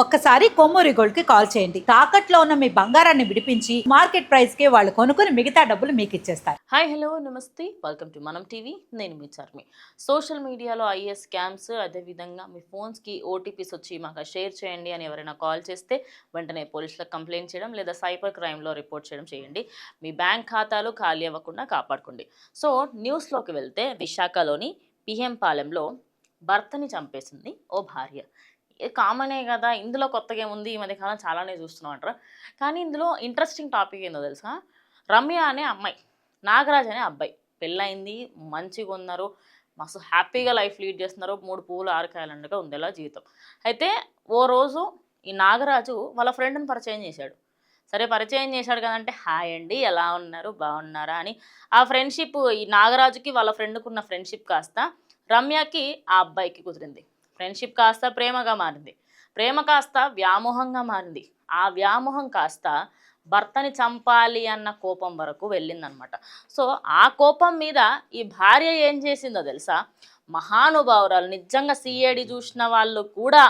ఒక్కసారి కొమ్మూరి గోల్డ్కి కాల్ చేయండి. తాకట్లో ఉన్న మీ బంగారాన్ని విడిపించి మార్కెట్ ప్రైస్కి వాళ్ళు కొనుక్కుని మిగతా డబ్బులు మీకు ఇచ్చేస్తారు. హాయ్ హలో నమస్తే. Welcome to Manam TV. నేను మీ చర్మి. సోషల్ మీడియాలో అయ్యే స్కామ్స్ అదేవిధంగా మీ ఫోన్స్కి ఓటీపీస్ వచ్చి మాకు షేర్ చేయండి అని ఎవరైనా కాల్ చేస్తే వెంటనే పోలీసులకు కంప్లైంట్ చేయడం లేదా సైబర్ క్రైమ్లో రిపోర్ట్ చేయడం చేయండి. మీ బ్యాంక్ ఖాతాలు ఖాళీ అవ్వకుండా కాపాడుకోండి. సో న్యూస్లోకి వెళ్తే విశాఖలోని పిఎం పాలెంలో భర్తని చంపేసింది ఓ భార్య. కామనే కదా ఇందులో కొత్తగా ఏముంది? ఈ మధ్య కాలం చాలానే చూస్తున్నాం అంటారు. కానీ ఇందులో ఇంట్రెస్టింగ్ టాపిక్ ఏందో తెలుసా? రమ్య అనే అమ్మాయి నాగరాజ్ అనే అబ్బాయి పెళ్ళయింది మంచిగా ఉన్నారు మస్తు హ్యాపీగా లైఫ్ లీడ్ చేస్తున్నారు మూడు పువ్వులు ఆరు ఉంది ఉందేలా జీవితం. అయితే ఓ రోజు ఈ నాగరాజు వాళ్ళ ఫ్రెండ్ని పరిచయం చేశాడు. సరే పరిచయం చేశాడు కదంటే హాయ్ అండి ఎలా ఉన్నారు? బాగున్నారా? అని. ఆ ఫ్రెండ్షిప్ ఈ నాగరాజుకి వాళ్ళ ఫ్రెండ్కి ఉన్న ఫ్రెండ్షిప్ కాస్త రమ్యకి ఆ అబ్బాయికి కుదిరింది. ఫ్రెండ్షిప్ కాస్త ప్రేమగా మారింది. ప్రేమ కాస్త వ్యామోహంగా మారింది. ఆ వ్యామోహం కాస్త భర్తని చంపాలి అన్న కోపం వరకు వెళ్ళిందనమాట. సో ఆ కోపం మీద ఈ భార్య ఏం చేసిందో తెలుసా? మహానుభావురాలు నిజంగా సిఐడి చూసిన వాళ్ళు కూడా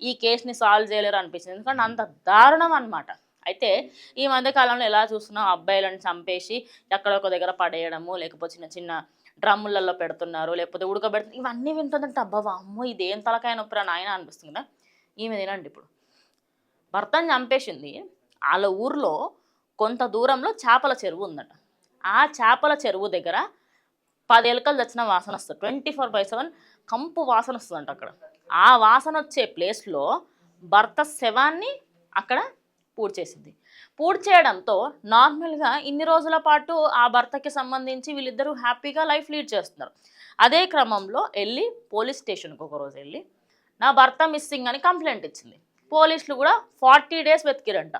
ఈ కేసుని సాల్వ్ చేయలేరు అనిపించింది. ఎందుకంటే అంత దారుణం అనమాట అయితే ఈ మధ్యకాలంలో ఎలా చూస్తున్నాం అబ్బాయిలను చంపేసి ఎక్కడొక దగ్గర పడేయడము లేకపోతే చిన్న చిన్న డ్రమ్ములలో పెడుతున్నారు లేకపోతే ఉడకబెడుతున్నారు. ఇవన్నీ వింటుందంటే అబ్బా అమ్మో ఇదేం తలకాయ నొప్పిరా నాయన అనిపిస్తుంది కదా. ఈమె తినండి ఇప్పుడు. భర్తను చంపేసింది. వాళ్ళ ఊర్లో కొంత దూరంలో చేపల చెరువు ఉందట. ఆ చేపల చెరువు దగ్గర పది ఎలుకలు తెచ్చిన వాసన వస్తుంది. ట్వంటీ ఫోర్ బై సెవెన్ కంపు వాసన వస్తుందంట అక్కడ. ఆ వాసన వచ్చే ప్లేస్లో భర్త శవాన్ని అక్కడ పూడ్ చేసింది పూడ్ చేయడంతో నార్మల్గా ఇన్ని రోజుల పాటు ఆ భర్తకి సంబంధించి వీళ్ళిద్దరూ హ్యాపీగా లైఫ్ లీడ్ చేస్తున్నారు. అదే క్రమంలో వెళ్ళి పోలీస్ స్టేషన్కి ఒక రోజు వెళ్ళి నా భర్త మిస్సింగ్ అని కంప్లైంట్ ఇచ్చింది. పోలీసులు కూడా ఫార్టీ డేస్ వెతికిరంట.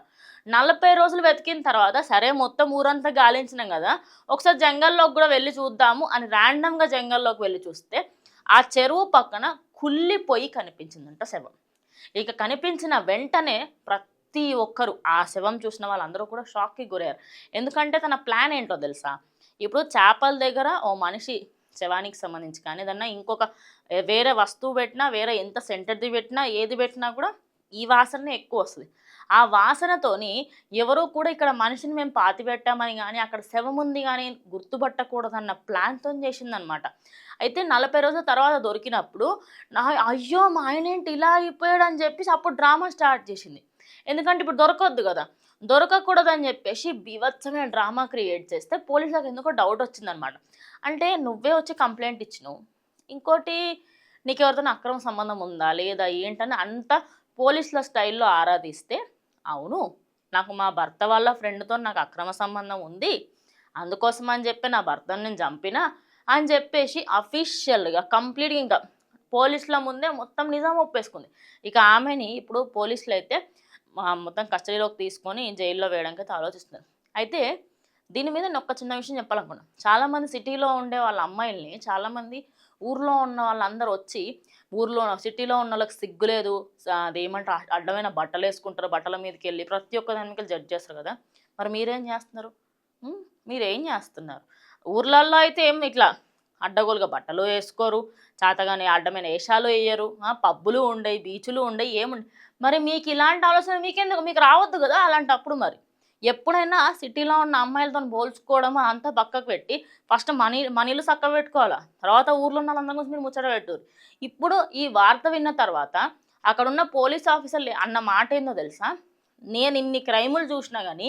నలభై రోజులు వెతికిన తర్వాత సరే మొత్తం ఊరంతా గాలించినాం కదా ఒకసారి జంగల్లోకి కూడా వెళ్ళి చూద్దాము అని ర్యాండమ్గా జంగల్లోకి వెళ్ళి చూస్తే ఆ చెరువు పక్కన కుళ్ళిపోయి కనిపించిందంట శవం. ఇక కనిపించిన వెంటనే ప్రతి ప్రతి ఒక్కరు ఆ శవం చూసిన వాళ్ళందరూ కూడా షాక్కి గురయ్యారు. ఎందుకంటే తన ప్లాన్ ఏంటో తెలుసా? ఇప్పుడు చేపల దగ్గర ఓ మనిషి శవానికి సంబంధించి కానీ ఏదన్నా ఇంకొక వేరే వస్తువు పెట్టినా వేరే ఎంత సెంటర్ది పెట్టినా ఏది పెట్టినా కూడా ఈ వాసననే ఎక్కువ వస్తుంది. ఆ వాసనతోని ఎవరో కూడా ఇక్కడ మనిషిని మేము పాతి పెట్టామని కానీ అక్కడ శవం ఉంది కానీ గుర్తుపట్టకూడదన్న ప్లాన్తో చేసిందనమాట అయితే నలభై రోజుల తర్వాత దొరికినప్పుడు నా అయ్యో మా ఆయన ఏంటి ఇలా అయిపోయాడు అని చెప్పేసి అప్పుడు డ్రామా స్టార్ట్ చేసింది. ఎందుకంటే ఇప్పుడు దొరకొద్దు కదా. దొరకకూడదని చెప్పేసి బీభత్సమైన డ్రామా క్రియేట్ చేస్తే పోలీసులకు ఎందుకో డౌట్ వచ్చిందనమాట. అంటే నువ్వే వచ్చి కంప్లైంట్ ఇచ్చినావు. ఇంకోటి నీకు ఎవరితోనే అక్రమ సంబంధం ఉందా? లేదా ఏంటని అంత పోలీసుల స్టైల్లో ఆరాధిస్తే అవును నాకు మా భర్త వాళ్ళ ఫ్రెండ్తో నాకు అక్రమ సంబంధం ఉంది. అందుకోసం అని చెప్పి నా భర్తను నేను చంపినా అని చెప్పేసి అఫీషియల్గా కంప్లీట్గా ఇంకా పోలీసుల ముందే మొత్తం నిజం ఒప్పేసుకుంది. ఇక ఆమెని ఇప్పుడు పోలీసులు అయితే మొత్తం కస్టడీలోకి తీసుకొని జైల్లో వేయడానికి అయితే ఆలోచిస్తున్నారు. అయితే దీని మీద నేను ఒక్క చిన్న విషయం చెప్పాలనుకున్నాను చాలామంది సిటీలో ఉండే వాళ్ళ అమ్మాయిల్ని చాలామంది ఊర్లో ఉన్న వాళ్ళందరూ వచ్చి ఊర్లో సిటీలో ఉన్న వాళ్ళకి సిగ్గు లేదు. అదేమంటారు? అడ్డమైన బట్టలు వేసుకుంటారు బట్టల మీదకి వెళ్ళి ప్రతి ఒక్క దాని మీద జడ్జ్ చేస్తారు కదా. మరి మీరేం చేస్తున్నారు? మీరేం చేస్తున్నారు? ఊర్లల్లో అయితే ఏం ఇట్లా అడ్డగోలుగా బట్టలు వేసుకోరు చాతగానే అడ్డమైన వేషాలు వేయరు పబ్బులు ఉండయి బీచ్లు ఉండయి ఏముండయి. మరి మీకు ఇలాంటి ఆలోచన మీకెందుకు? మీకు రావద్దు కదా అలాంటప్పుడు మరి. ఎప్పుడైనా సిటీలో ఉన్న అమ్మాయిలతో పోల్చుకోవడం అంతా పక్కకు పెట్టి ఫస్ట్ మనీ మనీలు చక్క పెట్టుకోవాలా? తర్వాత ఊర్లో ఉన్న వాళ్ళందరి గురించి మీరు ముచ్చట పెట్టారు ఇప్పుడు ఈ వార్త విన్న తర్వాత అక్కడ ఉన్న పోలీస్ ఆఫీసర్లు అన్న మాట ఏందో తెలుసా? నేను ఇన్ని క్రైములు చూసినా కానీ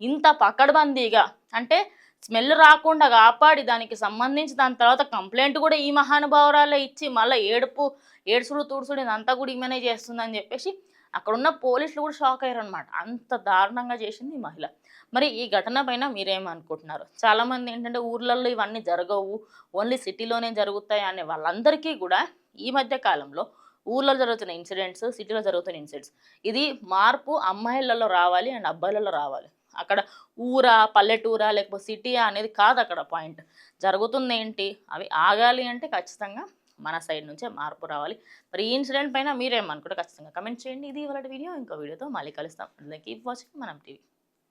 ఇంత పకడ్బందీగా అంటే స్మెల్ రాకుండా కాపాడి దానికి సంబంధించి దాని తర్వాత కంప్లైంట్ కూడా ఈ మహానుభావురాలే ఇచ్చి మళ్ళీ ఏడుపు ఏడుసుడు తుడుసుడు ఇదంతా కూడా ఈమెనే చేస్తుందని చెప్పేసి అక్కడ ఉన్న పోలీసులు కూడా షాక్ అయ్యారు అనమాట అంత దారుణంగా చేసింది ఈ మహిళ. మరి ఈ ఘటన పైన మీరేమనుకుంటున్నారు? చాలామంది ఏంటంటే ఊర్లలో ఇవన్నీ జరగవు ఓన్లీ సిటీలోనే జరుగుతాయి అనే వాళ్ళందరికీ కూడా ఈ మధ్య కాలంలో ఊర్లో జరుగుతున్న ఇన్సిడెంట్స్ సిటీలో జరుగుతున్న ఇన్సిడెంట్స్ ఇది మార్పు అమ్మాయిలలో రావాలి అండ్ అబ్బాయిలలో రావాలి. అక్కడ ఊరా పల్లెటూరా లేకపోతే సిటీయా అనేది కాదు అక్కడ పాయింట్. జరుగుతుంది ఏంటి అవి ఆగాలి అంటే ఖచ్చితంగా మన సైడ్ నుంచే మార్పు రావాలి. మరి ఈ ఇన్సిడెంట్ పైన మీరేమనుకుంటే ఖచ్చితంగా కమెంట్ చేయండి. ఇది ఇవాళ వీడియో. ఇంకో వీడియోతో మళ్ళీ కలుస్తాం. కీప్ వాచింగ్ మనం టీవీ